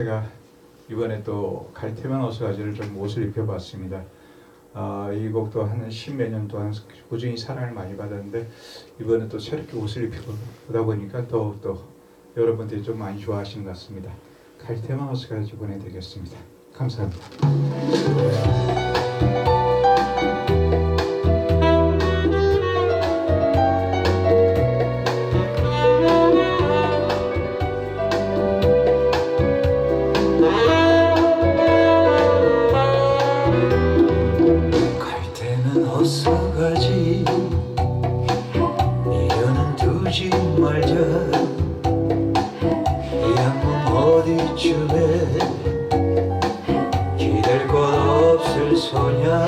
제가 이번에 또 갈테만 어스가지를 좀 옷을 입혀봤습니다. 아, 이 곡도 한 십몇 년 동안 꾸준히 사랑을 많이 받았는데 이번에 또 새롭게 옷을 입혀보다 보니까 더욱 더 여러분들이 좀 많이 좋아하시는 것 같습니다. 갈테만 어스가지 보내드리겠습니다. 감사합니다. 서 가지. 미련은 두지 말자. 이 한몸 어디쯤에 기댈 것 없을 소냐.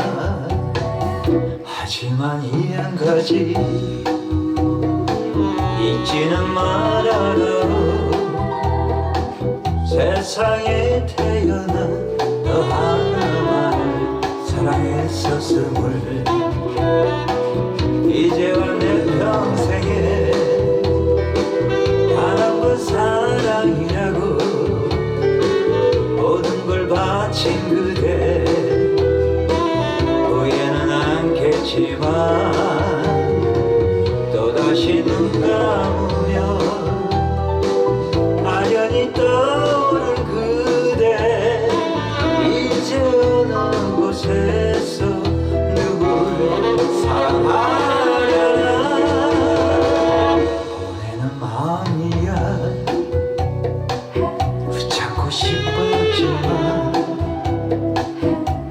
하지만 이 한 가지 잊지는 말아라. 세상에 태어난 너 하나만을 사랑했었음을 이제와 내 평생에 단 한 번 사랑이라고 모든 걸 바친 그대. 후회는 않겠지만 또다시 눈 감으면 아련히 떠오를 그대. 이제 어느 곳에서 마음이야. 붙잡고 싶었지만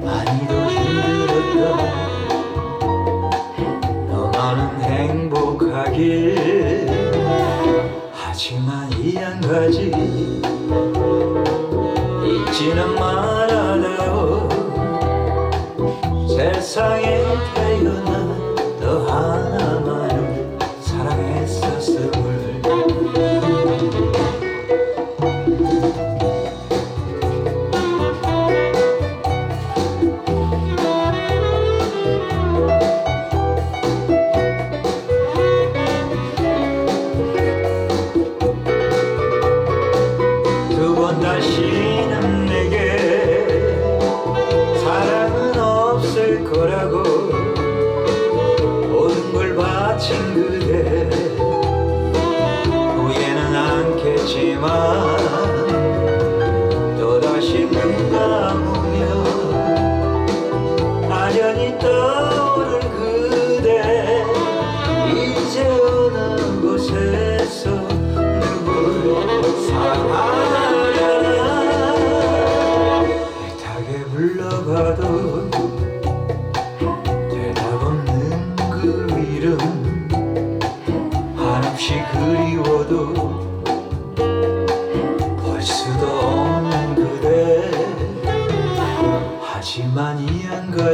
많이도 힘들었다 너만은 행복하길. 하지만 이 한 가지 잊지는 말아다오 세상에 태어난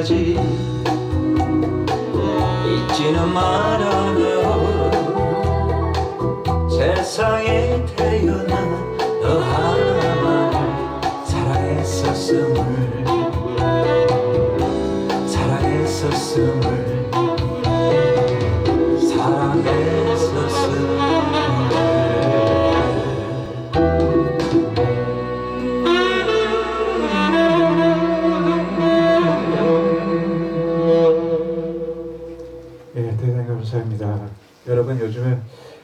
한 가지. 잊지는 말아요 세상에 태어난 너 하나만을 사랑했었음을. 사랑했었음을. 사랑했 여러분 요즘에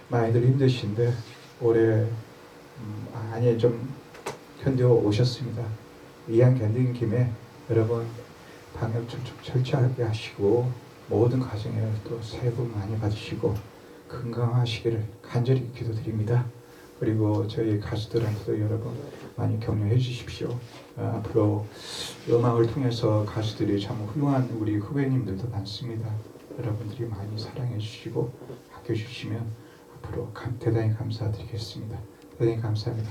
많이들 힘드신데 올해 음, 많이 좀 견뎌 오셨습니다. 이왕 견딘 김에 여러분 방역 좀, 좀 철저하게 하시고 모든 가정에 또 새해 복 많이 받으시고 건강하시기를 간절히 기도드립니다. 그리고 저희 가수들한테도 여러분 많이 격려해 주십시오. 아, 앞으로 음악을 통해서 가수들이 참 훌륭한 우리 후배님들도 많습니다. 여러분들이 많이 사랑해 주시고 아껴 주시면 앞으로 감- 대단히 감사드리겠습니다. 대단히 감사합니다.